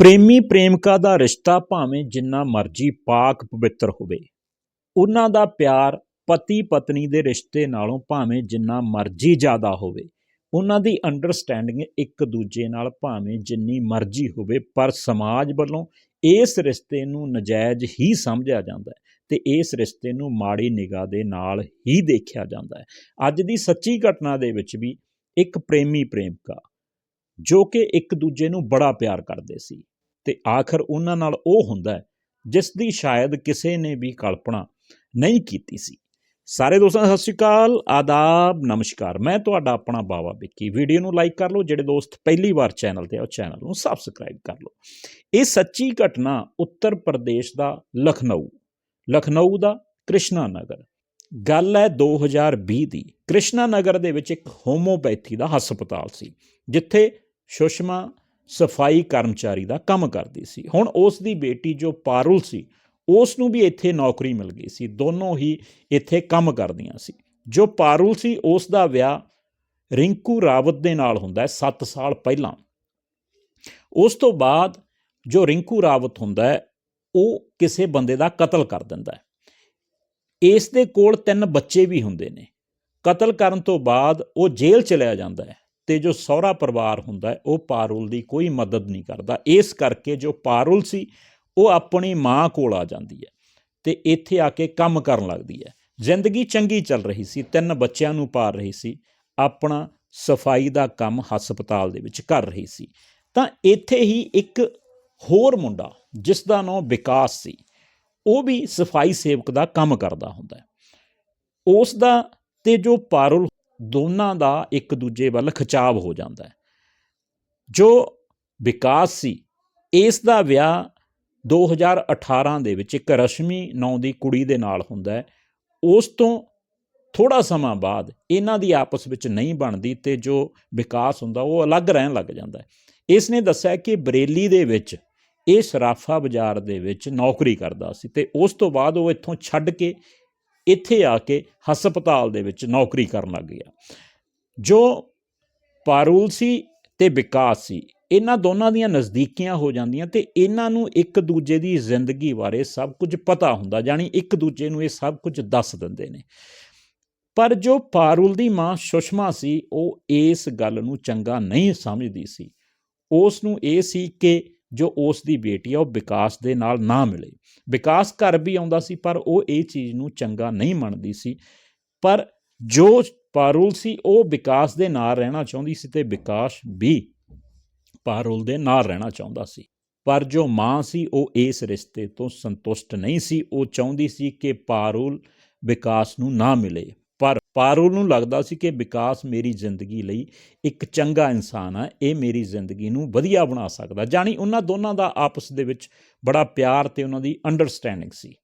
ਪ੍ਰੇਮੀ ਪ੍ਰੇਮਿਕਾ ਦਾ ਰਿਸ਼ਤਾ ਭਾਵੇਂ ਜਿੰਨਾ ਮਰਜ਼ੀ ਪਾਕ ਪਵਿੱਤਰ ਹੋਵੇ, ਉਹਨਾਂ ਦਾ ਪਿਆਰ ਪਤੀ ਪਤਨੀ ਦੇ ਰਿਸ਼ਤੇ ਨਾਲੋਂ ਭਾਵੇਂ ਜਿੰਨਾ ਮਰਜ਼ੀ ਜ਼ਿਆਦਾ ਹੋਵੇ, ਉਹਨਾਂ ਦੀ ਅੰਡਰਸਟੈਂਡਿੰਗ ਇੱਕ ਦੂਜੇ ਨਾਲ ਭਾਵੇਂ ਜਿੰਨੀ ਮਰਜ਼ੀ ਹੋਵੇ, ਪਰ ਸਮਾਜ ਵੱਲੋਂ ਇਸ ਰਿਸ਼ਤੇ ਨੂੰ ਨਜਾਇਜ਼ ਹੀ ਸਮਝਿਆ ਜਾਂਦਾ ਹੈ ਤੇ ਇਸ ਰਿਸ਼ਤੇ ਨੂੰ ਮਾੜੀ ਨਿਗਾਹ ਦੇ ਨਾਲ ਹੀ ਦੇਖਿਆ ਜਾਂਦਾ ਹੈ। ਅੱਜ ਦੀ ਸੱਚੀ ਘਟਨਾ ਦੇ ਵਿੱਚ ਵੀ ਇੱਕ ਪ੍ਰੇਮੀ ਪ੍ਰੇਮਿਕਾ ਜੋ ਕਿ ਇੱਕ ਦੂਜੇ ਨੂੰ ਬੜਾ ਪਿਆਰ ਕਰਦੇ ਸੀ। ਤੇ ਆਖਰ ਉਹਨਾਂ ਨਾਲ ਉਹ ਹੁੰਦਾ ਜਿਸ ਦੀ ਸ਼ਾਇਦ ਕਿਸੇ ਨੇ ਵੀ ਕਲਪਨਾ ਨਹੀਂ ਕੀਤੀ ਸੀ। ਸਾਰੇ ਦੋਸਤਾਂ, ਸਤਿ ਸ਼੍ਰੀ ਅਕਾਲ, ਆਦਾਬ, ਨਮਸਕਾਰ। ਮੈਂ ਤੁਹਾਡਾ ਆਪਣਾ ਬਾਵਾ ਵਿੱਕੀ। ਵੀਡੀਓ ਨੂੰ ਲਾਈਕ ਕਰ ਲਓ, ਜਿਹੜੇ ਦੋਸਤ ਪਹਿਲੀ ਵਾਰ ਚੈਨਲ ਤੇ ਆ, ਉਹ ਚੈਨਲ ਨੂੰ ਸਬਸਕ੍ਰਾਈਬ ਕਰ ਲਓ। ਇਹ ਸੱਚੀ ਘਟਨਾ ਉੱਤਰ ਪ੍ਰਦੇਸ਼ ਦਾ ਲਖਨਊ ਲਖਨਊ ਦਾ ਕ੍ਰਿਸ਼ਨਾ ਨਗਰ। ਗੱਲ ਹੈ 2020 ਦੀ। ਕ੍ਰਿਸ਼ਨਾ ਨਗਰ ਦੇ ਵਿੱਚ ਇੱਕ ਹੋਮੋਪੈਥੀ ਦਾ ਹਸਪਤਾਲ ਸੀ, ਜਿੱਥੇ ਸੁਸ਼ਮਾ ਸਫ਼ਾਈ ਕਰਮਚਾਰੀ ਦਾ ਕੰਮ ਕਰਦੀ ਸੀ। ਹੁਣ ਉਸ ਦੀ ਬੇਟੀ ਜੋ ਪਾਰੁਲ ਸੀ, ਉਸ ਨੂੰ ਵੀ ਇੱਥੇ ਨੌਕਰੀ ਮਿਲ ਗਈ ਸੀ। ਦੋਨੋਂ ਹੀ ਇੱਥੇ ਕੰਮ ਕਰਦੀਆਂ ਸੀ। ਜੋ ਪਾਰੁਲ ਸੀ, ਉਸ ਦਾ ਵਿਆਹ ਰਿੰਕੂ ਰਾਵਤ ਦੇ ਨਾਲ ਹੁੰਦਾ ਹੈ 7 ਸਾਲ ਪਹਿਲਾਂ। ਉਸ ਤੋਂ ਬਾਅਦ ਜੋ ਰਿੰਕੂ ਰਾਵਤ ਹੁੰਦਾ ਹੈ, ਉਹ ਕਿਸੇ ਬੰਦੇ ਦਾ ਕਤਲ ਕਰ ਦਿੰਦਾ ਹੈ। ਇਸ ਦੇ ਕੋਲ ਤਿੰਨ ਬੱਚੇ ਵੀ ਹੁੰਦੇ ਨੇ। ਕਤਲ ਕਰਨ ਤੋਂ ਬਾਅਦ ਉਹ ਜੇਲ੍ਹ ਚਲਿਆ ਜਾਂਦਾ ਹੈ। ਤੇ ਜੋ ਸਹੁਰਾ ਪਰਿਵਾਰ ਹੁੰਦਾ ਉਹ ਪਾਰੁਲ ਦੀ ਕੋਈ ਮਦਦ ਨਹੀਂ ਕਰਦਾ। ਇਸ ਕਰਕੇ ਜੋ ਪਾਰੁਲ ਸੀ, ਉਹ ਆਪਣੀ ਮਾਂ ਕੋਲ ਆ ਜਾਂਦੀ ਹੈ ਤੇ ਇੱਥੇ ਆ ਕੇ ਕੰਮ ਕਰਨ ਲੱਗਦੀ ਹੈ। ਜ਼ਿੰਦਗੀ ਚੰਗੀ ਚੱਲ ਰਹੀ ਸੀ, ਤਿੰਨ ਬੱਚਿਆਂ ਨੂੰ ਪਾਲ ਰਹੀ ਸੀ, ਆਪਣਾ ਸਫ਼ਾਈ ਦਾ ਕੰਮ ਹਸਪਤਾਲ ਦੇ ਵਿੱਚ ਕਰ ਰਹੀ ਸੀ। ਤਾਂ ਇੱਥੇ ਹੀ ਇੱਕ ਹੋਰ ਮੁੰਡਾ, ਜਿਸ ਦਾ ਨਾਮ ਵਿਕਾਸ ਸੀ, ਉਹ ਵੀ ਸਫ਼ਾਈ ਸੇਵਕ ਦਾ ਕੰਮ ਕਰਦਾ ਹੁੰਦਾ ਹੈ। ਉਸ ਦਾ ਤੇ ਜੋ ਪਾਰੁਲ ਦੋਨਾਂ ਦਾ ਇੱਕ ਦੂਜੇ ਵੱਲ ਖਿਚਾਵ ਹੋ ਜਾਂਦਾ ਹੈ। ਜੋ ਵਿਕਾਸ ਸੀ, ਇਸ ਦਾ ਵਿਆਹ 2018 ਦੇ ਵਿੱਚ ਇੱਕ ਰਸ਼ਮੀ ਨਾਂ ਦੀ ਕੁੜੀ ਦੇ ਨਾਲ ਹੁੰਦਾ ਹੈ। ਉਸ ਤੋਂ ਥੋੜਾ ਸਮਾਂ ਬਾਅਦ ਇਹਨਾਂ ਦੀ ਆਪਸ ਵਿੱਚ ਨਹੀਂ ਬਣਦੀ ਤੇ ਜੋ ਵਿਕਾਸ ਹੁੰਦਾ, ਉਹ ਅਲੱਗ ਰਹਿਣ ਲੱਗ ਜਾਂਦਾ ਹੈ। ਇਸ ਨੇ ਦੱਸਿਆ ਕਿ ਬਰੇਲੀ ਦੇ ਵਿੱਚ ਇਹ ਸਰਾਫਾ ਬਾਜ਼ਾਰ ਦੇ ਵਿੱਚ ਨੌਕਰੀ ਕਰਦਾ ਸੀ ਤੇ ਉਸ ਤੋਂ ਬਾਅਦ ਉਹ ਇੱਥੋਂ ਛੱਡ ਕੇ ਇੱਥੇ ਆ ਕੇ ਹਸਪਤਾਲ ਦੇ ਵਿੱਚ ਨੌਕਰੀ ਕਰਨ ਲੱਗ ਗਿਆ। ਜੋ ਪਾਰੂਲ ਸੀ ਤੇ ਵਿਕਾਸ ਸੀ, ਇਹਨਾਂ ਦੋਨਾਂ ਦੀਆਂ ਨਜ਼ਦੀਕੀਆਂ ਹੋ ਜਾਂਦੀਆਂ ਤੇ ਇਹਨਾਂ ਨੂੰ ਇੱਕ ਦੂਜੇ ਦੀ ਜ਼ਿੰਦਗੀ ਬਾਰੇ ਸਭ ਕੁਝ ਪਤਾ ਹੁੰਦਾ ਜਾਨੀ ਇੱਕ ਦੂਜੇ ਨੂੰ ਇਹ ਸਭ ਕੁਝ ਦੱਸ ਦਿੰਦੇ ਨੇ। ਪਰ ਜੋ ਪਾਰੂਲ ਦੀ ਮਾਂ ਸੁਸ਼ਮਾ ਸੀ, ਉਹ ਇਸ ਗੱਲ ਨੂੰ ਚੰਗਾ ਨਹੀਂ ਸਮਝਦੀ ਸੀ। ਉਸ ਨੂੰ ਇਹ ਸੀ ਕਿ ਜੋ ਉਸ ਦੀ ਬੇਟੀ ਆ, ਉਹ ਵਿਕਾਸ ਦੇ ਨਾਲ ਨਾ ਮਿਲੇ। ਵਿਕਾਸ ਘਰ ਵੀ ਆਉਂਦਾ ਸੀ, ਪਰ ਉਹ ਇਹ ਚੀਜ਼ ਨੂੰ ਚੰਗਾ ਨਹੀਂ ਮੰਨਦੀ ਸੀ। ਪਰ ਜੋ ਪਾਰੁਲ ਸੀ, ਉਹ ਵਿਕਾਸ ਦੇ ਨਾਲ ਰਹਿਣਾ ਚਾਹੁੰਦੀ ਸੀ ਤੇ ਵਿਕਾਸ ਵੀ ਪਾਰੁਲ ਦੇ ਨਾਲ ਰਹਿਣਾ ਚਾਹੁੰਦਾ ਸੀ। ਪਰ ਜੋ ਮਾਂ ਸੀ, ਉਹ ਇਸ ਰਿਸ਼ਤੇ ਤੋਂ ਸੰਤੁਸ਼ਟ ਨਹੀਂ ਸੀ। ਉਹ ਚਾਹੁੰਦੀ ਸੀ ਕਿ ਪਾਰੂਲ ਵਿਕਾਸ ਨੂੰ ਨਾ ਮਿਲੇ। ਪਰ ਪਾਰੂਲ ਨੂੰ ਲੱਗਦਾ ਸੀ ਕਿ ਵਿਕਾਸ ਮੇਰੀ ਜ਼ਿੰਦਗੀ ਲਈ ਇੱਕ ਚੰਗਾ ਇਨਸਾਨ ਆ, ਇਹ ਮੇਰੀ ਜ਼ਿੰਦਗੀ ਨੂੰ ਵਧੀਆ ਬਣਾ ਸਕਦਾ। ਜਾਨੀ ਉਹਨਾਂ ਦੋਨਾਂ ਦਾ ਆਪਸ ਦੇ ਵਿੱਚ ਬੜਾ ਪਿਆਰ ਤੇ ਉਹਨਾਂ ਦੀ ਅੰਡਰਸਟੈਂਡਿੰਗ ਸੀ।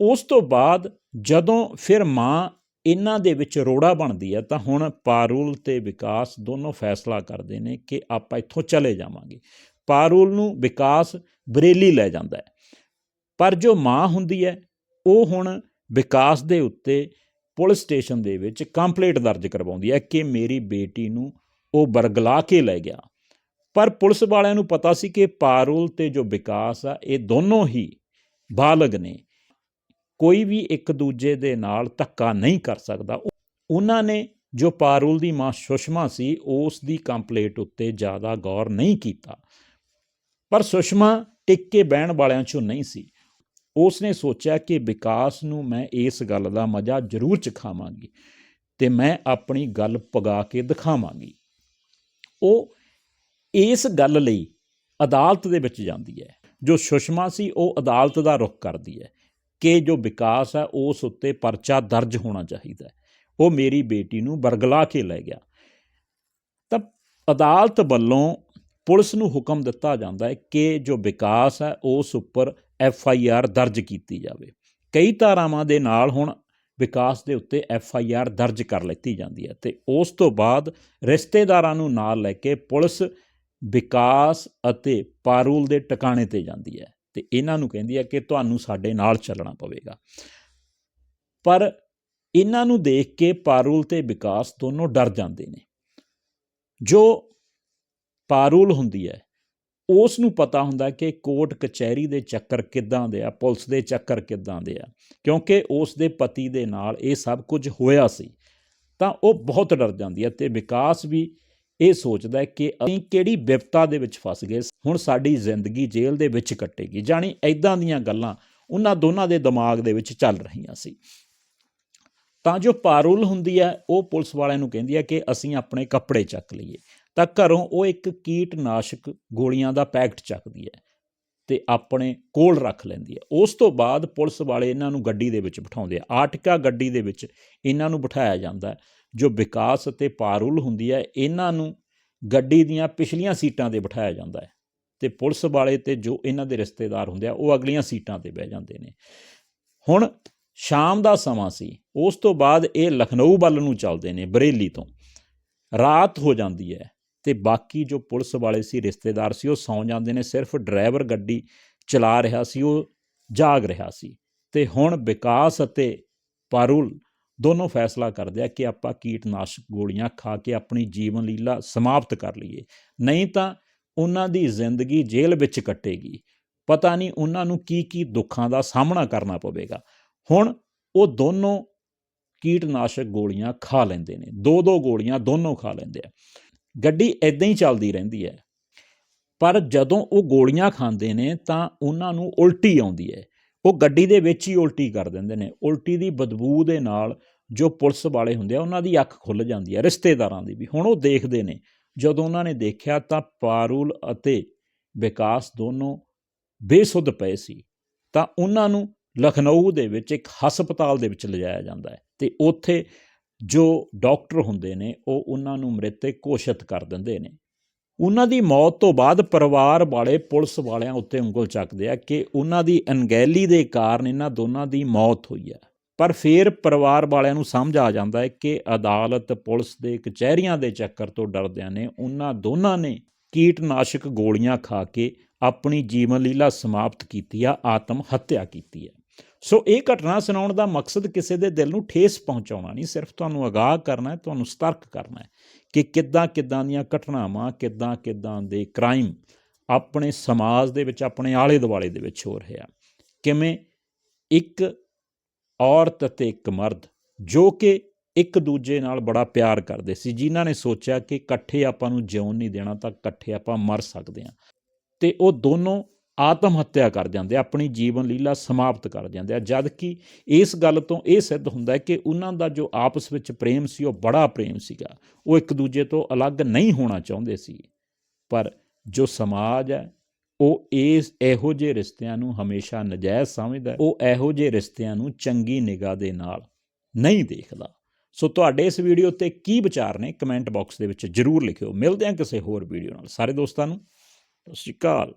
ਉਸ ਤੋਂ ਬਾਅਦ ਜਦੋਂ ਫਿਰ ਮਾਂ ਇਹਨਾਂ ਦੇ ਵਿੱਚ ਰੋੜਾ ਬਣਦੀ ਹੈ ਤਾਂ ਹੁਣ ਪਾਰੂਲ ਤੇ ਵਿਕਾਸ ਦੋਨੋਂ ਫੈਸਲਾ ਕਰਦੇ ਨੇ ਕਿ ਆਪਾਂ ਇੱਥੋਂ ਚਲੇ ਜਾਵਾਂਗੇ। ਪਾਰੂਲ ਨੂੰ ਵਿਕਾਸ ਬਰੇਲੀ ਲੈ ਜਾਂਦਾ ਹੈ। ਪਰ ਜੋ ਮਾਂ ਹੁੰਦੀ ਹੈ, ਉਹ ਹੁਣ ਵਿਕਾਸ ਦੇ ਉੱਤੇ ਪੁਲਿਸ ਸਟੇਸ਼ਨ ਦੇ ਵਿੱਚ ਕੰਪਲੇਂਟ ਦਰਜ ਕਰਵਾਉਂਦੀ ਹੈ ਕਿ ਮੇਰੀ ਬੇਟੀ ਨੂੰ ਉਹ ਬਰਗਲਾ ਕੇ ਲੈ ਗਿਆ। ਪਰ ਪੁਲਿਸ ਵਾਲਿਆਂ ਨੂੰ ਪਤਾ ਸੀ ਕਿ ਪਾਰੁਲ ਤੇ ਜੋ ਵਿਕਾਸ ਆ, ਇਹ ਦੋਨੋਂ ਹੀ ਬਾਲਗ ਨੇ। ਕੋਈ ਵੀ ਇੱਕ ਦੂਜੇ ਦੇ ਨਾਲ ਧੱਕਾ ਨਹੀਂ ਕਰ ਸਕਦਾ। ਉਹਨਾਂ ਨੇ ਜੋ ਪਾਰੁਲ ਦੀ ਮਾਂ ਸੁਸ਼ਮਾ ਸੀ, ਉਸ ਦੀ ਕੰਪਲੇਂਟ ਉੱਤੇ ਜ਼ਿਆਦਾ ਗੌਰ ਨਹੀਂ ਕੀਤਾ। ਪਰ ਸੁਸ਼ਮਾ ਟਿਕ ਕੇ ਬਹਿਣ ਵਾਲਿਆਂ ਚੋਂ ਨਹੀਂ ਸੀ। ਉਸ ਨੇ ਸੋਚਿਆ ਕਿ ਵਿਕਾਸ ਨੂੰ ਮੈਂ ਇਸ ਗੱਲ ਦਾ ਮਜ਼ਾ ਜ਼ਰੂਰ ਚਖਾਵਾਂਗੀ ਤੇ ਮੈਂ ਆਪਣੀ ਗੱਲ ਪਗਾ ਕੇ ਦਿਖਾਵਾਂਗੀ। ਉਹ ਇਸ ਗੱਲ ਲਈ ਅਦਾਲਤ ਦੇ ਵਿੱਚ ਜਾਂਦੀ ਹੈ। ਜੋ ਸੁਸ਼ਮਾ ਸੀ, ਉਹ ਅਦਾਲਤ ਦਾ ਰੁਖ ਕਰਦੀ ਹੈ ਕਿ ਜੋ ਵਿਕਾਸ ਹੈ, ਉਸ ਉੱਤੇ ਪਰਚਾ ਦਰਜ ਹੋਣਾ ਚਾਹੀਦਾ ਹੈ। ਉਹ ਮੇਰੀ ਬੇਟੀ ਨੂੰ ਬਰਗਲਾ ਕੇ ਲੈ ਗਿਆ। ਤਾਂ ਅਦਾਲਤ ਵੱਲੋਂ ਪੁਲਿਸ ਨੂੰ ਹੁਕਮ ਦਿੱਤਾ ਜਾਂਦਾ ਹੈ ਕਿ ਜੋ ਵਿਕਾਸ ਹੈ, ਉਸ ਉੱਪਰ ਐਫ ਆਈ ਆਰ ਦਰਜ ਕੀਤੀ ਜਾਵੇ। ਕਈ ਧਾਰਾਵਾਂ ਦੇ ਨਾਲ ਹੁਣ ਵਿਕਾਸ ਦੇ ਉੱਤੇ ਐਫ ਆਈ ਆਰ ਦਰਜ ਕਰ ਲਿੱਤੀ ਜਾਂਦੀ ਹੈ ਤੇ ਉਸ ਤੋਂ ਬਾਅਦ ਰਿਸ਼ਤੇਦਾਰਾਂ ਨੂੰ ਨਾਲ ਲੈ ਕੇ ਪੁਲਿਸ ਵਿਕਾਸ ਅਤੇ ਪਾਰੂਲ ਦੇ ਟਿਕਾਣੇ ਤੇ ਜਾਂਦੀ ਹੈ ਤੇ ਇਹਨਾਂ ਨੂੰ ਕਹਿੰਦੀ ਹੈ ਕਿ ਤੁਹਾਨੂੰ ਸਾਡੇ ਨਾਲ ਚੱਲਣਾ ਪਵੇਗਾ। ਪਰ ਇਹਨਾਂ ਨੂੰ ਦੇਖ ਕੇ ਪਾਰੂਲ ਤੇ ਵਿਕਾਸ ਦੋਨੋਂ ਡਰ ਜਾਂਦੇ ਨੇ। ਜੋ ਪਾਰੂਲ ਹੁੰਦੀ ਹੈ। ਉਸ ਨੂੰ ਪਤਾ ਹੁੰਦਾ ਕਿ ਕੋਰਟ ਕਚਹਿਰੀ ਦੇ ਚੱਕਰ ਕਿੱਦਾਂ ਦੇ ਆ, ਪੁਲਿਸ ਦੇ ਚੱਕਰ ਕਿੱਦਾਂ ਦੇ ਆ, ਕਿਉਂਕਿ ਉਸ ਦੇ ਪਤੀ ਦੇ ਨਾਲ ਇਹ ਸਭ ਕੁਝ ਹੋਇਆ ਸੀ। ਤਾਂ ਉਹ ਬਹੁਤ ਡਰ ਜਾਂਦੀ ਹੈ ਤੇ ਵਿਕਾਸ ਵੀ ਇਹ ਸੋਚਦਾ ਹੈ ਕਿ ਅਸੀਂ ਕਿਹੜੀ ਵਿਪਤਾ ਦੇ ਵਿੱਚ ਫਸ ਗਏ ਹੁਣ ਸਾਡੀ ਜ਼ਿੰਦਗੀ ਜੇਲ੍ਹ ਦੇ ਵਿੱਚ ਕੱਟੇਗੀ। ਜਾਣੀ ਐਦਾਂ ਦੀਆਂ ਗੱਲਾਂ ਉਹਨਾਂ ਦੋਨਾਂ ਦੇ ਦਿਮਾਗ ਦੇ ਵਿੱਚ ਚੱਲ ਰਹੀਆਂ ਸੀ। ਤਾਂ ਜੋ ਪਾਰੁਲ ਹੁੰਦੀ ਹੈ, ਉਹ ਪੁਲਿਸ ਵਾਲਿਆਂ ਨੂੰ ਕਹਿੰਦੀ ਹੈ ਕਿ ਅਸੀਂ ਆਪਣੇ ਕੱਪੜੇ ਚੱਕ ਲਈਏ। ਤਾਂ ਘਰੋਂ ਉਹ ਇੱਕ ਕੀਟਨਾਸ਼ਕ ਗੋਲੀਆਂ ਦਾ ਪੈਕਟ ਚੱਕਦੀ ਹੈ ਤੇ ਆਪਣੇ ਕੋਲ ਰੱਖ ਲੈਂਦੀ ਹੈ। ਉਸ ਤੋਂ ਬਾਅਦ ਪੁਲਿਸ ਵਾਲੇ ਇਹਨਾਂ ਨੂੰ ਗੱਡੀ ਦੇ ਵਿੱਚ ਬਿਠਾਉਂਦੇ ਆ। ਆਰਟਿਕਾ ਗੱਡੀ ਦੇ ਵਿੱਚ ਇਹਨਾਂ ਨੂੰ ਬਿਠਾਇਆ ਜਾਂਦਾ ਹੈ, ਜੋ ਵਿਕਾਸ ਅਤੇ ਪਾਰੁਲ ਹੁੰਦੀ ਹੈ। ਇਹਨਾਂ ਨੂੰ ਗੱਡੀ ਦੀਆਂ ਪਿਛਲੀਆਂ ਸੀਟਾਂ ਤੇ ਬਿਠਾਇਆ ਜਾਂਦਾ ਹੈ ਤੇ ਪੁਲਿਸ ਵਾਲੇ ਤੇ ਜੋ ਇਹਨਾਂ ਦੇ ਰਿਸ਼ਤੇਦਾਰ ਹੁੰਦੇ ਆ, ਉਹ ਅਗਲੀਆਂ ਸੀਟਾਂ ਤੇ ਬਹਿ ਜਾਂਦੇ ਨੇ। ਹੁਣ ਸ਼ਾਮ ਦਾ ਸਮਾਂ ਸੀ। ਉਸ ਤੋਂ ਬਾਅਦ ਇਹ ਲਖਨਊ ਵੱਲ ਨੂੰ ਚੱਲਦੇ ਨੇ, ਬਰੇਲੀ ਤੋਂ। ਰਾਤ ਹੋ ਜਾਂਦੀ ਹੈ। ਤੇ ਬਾਕੀ ਜੋ ਪੁਲਿਸ ਵਾਲੇ ਸੀ, ਰਿਸ਼ਤੇਦਾਰ ਸੀ, ਉਹ ਸੌਂ ਜਾਂਦੇ ਨੇ, ਸਿਰਫ ਡਰਾਈਵਰ ਗੱਡੀ ਚਲਾ ਰਿਹਾ ਸੀ, ਉਹ ਜਾਗ ਰਿਹਾ ਸੀ। ਤੇ ਹੁਣ ਵਿਕਾਸ ਅਤੇ ਪਾਰੁਲ ਦੋਨੋਂ ਫੈਸਲਾ ਕਰਦੇ ਆ ਕਿ ਆਪਾਂ ਕੀਟਨਾਸ਼ਕ ਗੋਲੀਆਂ ਖਾ ਕੇ ਆਪਣੀ ਜੀਵਨ ਲੀਲਾ ਸਮਾਪਤ ਕਰ ਲਈਏ। ਨਹੀਂ ਤਾਂ ਉਹਨਾਂ ਦੀ ਜ਼ਿੰਦਗੀ ਜੇਲ੍ਹ ਵਿੱਚ ਕੱਟੇਗੀ। ਪਤਾ ਨਹੀਂ ਉਹਨਾਂ ਨੂੰ ਕੀ ਕੀ ਦੁੱਖਾਂ ਦਾ ਸਾਹਮਣਾ ਕਰਨਾ ਪਵੇਗਾ। ਹੁਣ ਉਹ ਦੋਨੋਂ ਕੀਟਨਾਸ਼ਕ ਗੋਲੀਆਂ ਖਾ ਲੈਂਦੇ ਨੇ। ਦੋ ਦੋ ਗੋਲੀਆਂ ਦੋਨੋਂ ਖਾ ਲੈਂਦੇ ਆ। ਗੱਡੀ ਐਦਾਂ ਹੀ ਚੱਲਦੀ ਰਹਿੰਦੀ ਹੈ। ਪਰ ਜਦੋਂ ਉਹ ਗੋਲੀਆਂ ਖਾਂਦੇ ਨੇ ਤਾਂ ਉਹਨਾਂ ਨੂੰ ਉਲਟੀ ਆਉਂਦੀ ਹੈ। ਉਹ ਗੱਡੀ ਦੇ ਵਿੱਚ ਹੀ ਉਲਟੀ ਕਰ ਦਿੰਦੇ ਨੇ। ਉਲਟੀ ਦੀ ਬਦਬੂ ਦੇ ਨਾਲ ਜੋ ਪੁਲਿਸ ਵਾਲੇ ਹੁੰਦੇ ਆ, ਉਹਨਾਂ ਦੀ ਅੱਖ ਖੁੱਲ ਜਾਂਦੀ ਹੈ ਰਿਸ਼ਤੇਦਾਰਾਂ ਦੀ ਵੀ। ਹੁਣ ਉਹ ਦੇਖਦੇ ਨੇ। ਜਦੋਂ ਉਹਨਾਂ ਨੇ ਦੇਖਿਆ ਤਾਂ ਪਾਰੂਲ ਅਤੇ ਵਿਕਾਸ ਦੋਨੋਂ ਬੇਸੁੱਧ ਪਏ ਸੀ। ਤਾਂ ਉਹਨਾਂ ਨੂੰ ਲਖਨਊ ਦੇ ਵਿੱਚ ਇੱਕ ਹਸਪਤਾਲ ਦੇ ਵਿੱਚ ਲਿਜਾਇਆ ਜਾਂਦਾ ਹੈ ਤੇ ਉੱਥੇ ਜੋ ਡਾਕਟਰ ਹੁੰਦੇ ਨੇ, ਉਹ ਉਹਨਾਂ ਨੂੰ ਮ੍ਰਿਤਕ ਘੋਸ਼ਿਤ ਕਰ ਦਿੰਦੇ ਨੇ। ਉਹਨਾਂ ਦੀ ਮੌਤ ਤੋਂ ਬਾਅਦ ਪਰਿਵਾਰ ਵਾਲੇ ਪੁਲਿਸ ਵਾਲਿਆਂ ਉੱਤੇ ਉਂਗਲ ਚੱਕਦੇ ਆ ਕਿ ਉਹਨਾਂ ਦੀ ਅਣਗਹਿਲੀ ਦੇ ਕਾਰਨ ਇਹਨਾਂ ਦੋਨਾਂ ਦੀ ਮੌਤ ਹੋਈ ਹੈ ਪਰ ਫਿਰ ਪਰਿਵਾਰ ਵਾਲਿਆਂ ਨੂੰ ਸਮਝ ਆ ਜਾਂਦਾ ਹੈ ਕਿ ਅਦਾਲਤ, ਪੁਲਿਸ ਦੇ ਕਚਹਿਰੀਆਂ ਦੇ ਚੱਕਰ ਤੋਂ ਡਰਦਿਆਂ ਨੇ ਉਹਨਾਂ ਦੋਨਾਂ ਨੇ ਕੀਟਨਾਸ਼ਕ ਗੋਲੀਆਂ ਖਾ ਕੇ ਆਪਣੀ ਜੀਵਨ ਲੀਲਾ ਸਮਾਪਤ ਕੀਤੀ ਆ, ਆਤਮ ਹੱਤਿਆ ਕੀਤੀ ਹੈ ਸੋ ਇਹ ਘਟਨਾ ਸੁਣਾਉਣ ਦਾ ਮਕਸਦ ਕਿਸੇ ਦੇ ਦਿਲ ਨੂੰ ਠੇਸ ਪਹੁੰਚਾਉਣਾ ਨਹੀਂ, ਸਿਰਫ ਤੁਹਾਨੂੰ ਅਗਾਹ ਕਰਨਾ ਹੈ, ਤੁਹਾਨੂੰ ਸਤਰਕ ਕਰਨਾ ਹੈ ਕਿ ਕਿੱਦਾਂ ਕਿੱਦਾਂ ਦੀਆਂ ਘਟਨਾਵਾਂ, ਕਿੱਦਾਂ ਕਿੱਦਾਂ ਦੇ ਕ੍ਰਾਈਮ ਆਪਣੇ ਸਮਾਜ ਦੇ ਵਿੱਚ, ਆਪਣੇ ਆਲੇ ਦੁਆਲੇ ਦੇ ਵਿੱਚ ਹੋ ਰਿਹਾ ਕਿਵੇਂ ਇੱਕ ਔਰਤ ਅਤੇ ਇੱਕ ਮਰਦ ਜੋ ਕਿ ਇੱਕ ਦੂਜੇ ਨਾਲ ਬੜਾ ਪਿਆਰ ਕਰਦੇ ਸੀ, ਜਿਨ੍ਹਾਂ ਨੇ ਸੋਚਿਆ ਕਿ ਇਕੱਠੇ ਆਪਾਂ ਨੂੰ ਜਿਉਣ ਨਹੀਂ ਦੇਣਾ ਤਾਂ ਇਕੱਠੇ ਆਪਾਂ ਮਰ ਸਕਦੇ ਹਾਂ। ਤੇ ਉਹ ਦੋਨੋਂ ਆਤਮ ਹੱਤਿਆ ਕਰ ਜਾਂਦੇ ਆ, ਆਪਣੀ ਜੀਵਨ ਲੀਲਾ ਸਮਾਪਤ ਕਰ ਜਾਂਦੇ ਆ। ਜਦ ਕਿ ਇਸ ਗੱਲ ਤੋਂ ਇਹ ਸਿੱਧ ਹੁੰਦਾ ਹੈ ਕਿ ਉਹਨਾਂ ਦਾ ਜੋ ਆਪਸ ਵਿੱਚ ਪ੍ਰੇਮ ਸੀ ਉਹ ਬੜਾ ਪ੍ਰੇਮ ਸੀਗਾ। ਉਹ ਇੱਕ ਦੂਜੇ ਤੋਂ ਅਲੱਗ ਨਹੀਂ ਹੋਣਾ ਚਾਹੁੰਦੇ ਸੀ। ਪਰ ਜੋ ਸਮਾਜ ਹੈ ਉਹ ਇਸ ਇਹੋ ਜਿਹੇ ਰਿਸ਼ਤਿਆਂ ਨੂੰ ਹਮੇਸ਼ਾ ਨਜਾਇਜ਼ ਸਮਝਦਾ ਉਹ ਇਹੋ ਜਿਹੇ ਰਿਸ਼ਤਿਆਂ ਨੂੰ ਚੰਗੀ ਨਿਗਾਹ ਦੇ ਨਾਲ ਨਹੀਂ ਦੇਖਦਾ। ਸੋ ਤੁਹਾਡੇ ਇਸ ਵੀਡੀਓ ਤੇ ਕੀ ਵਿਚਾਰ ਨੇ ਕਮੈਂਟ ਬਾਕਸ ਦੇ ਵਿੱਚ ਜਰੂਰ ਲਿਖਿਓ। ਮਿਲਦੇ ਹਾਂ ਕਿਸੇ ਹੋਰ ਵੀਡੀਓ ਨਾਲ। ਸਾਰੇ ਦੋਸਤਾਂ ਨੂੰ ਸਤਿ ਸ਼੍ਰੀ ਅਕਾਲ।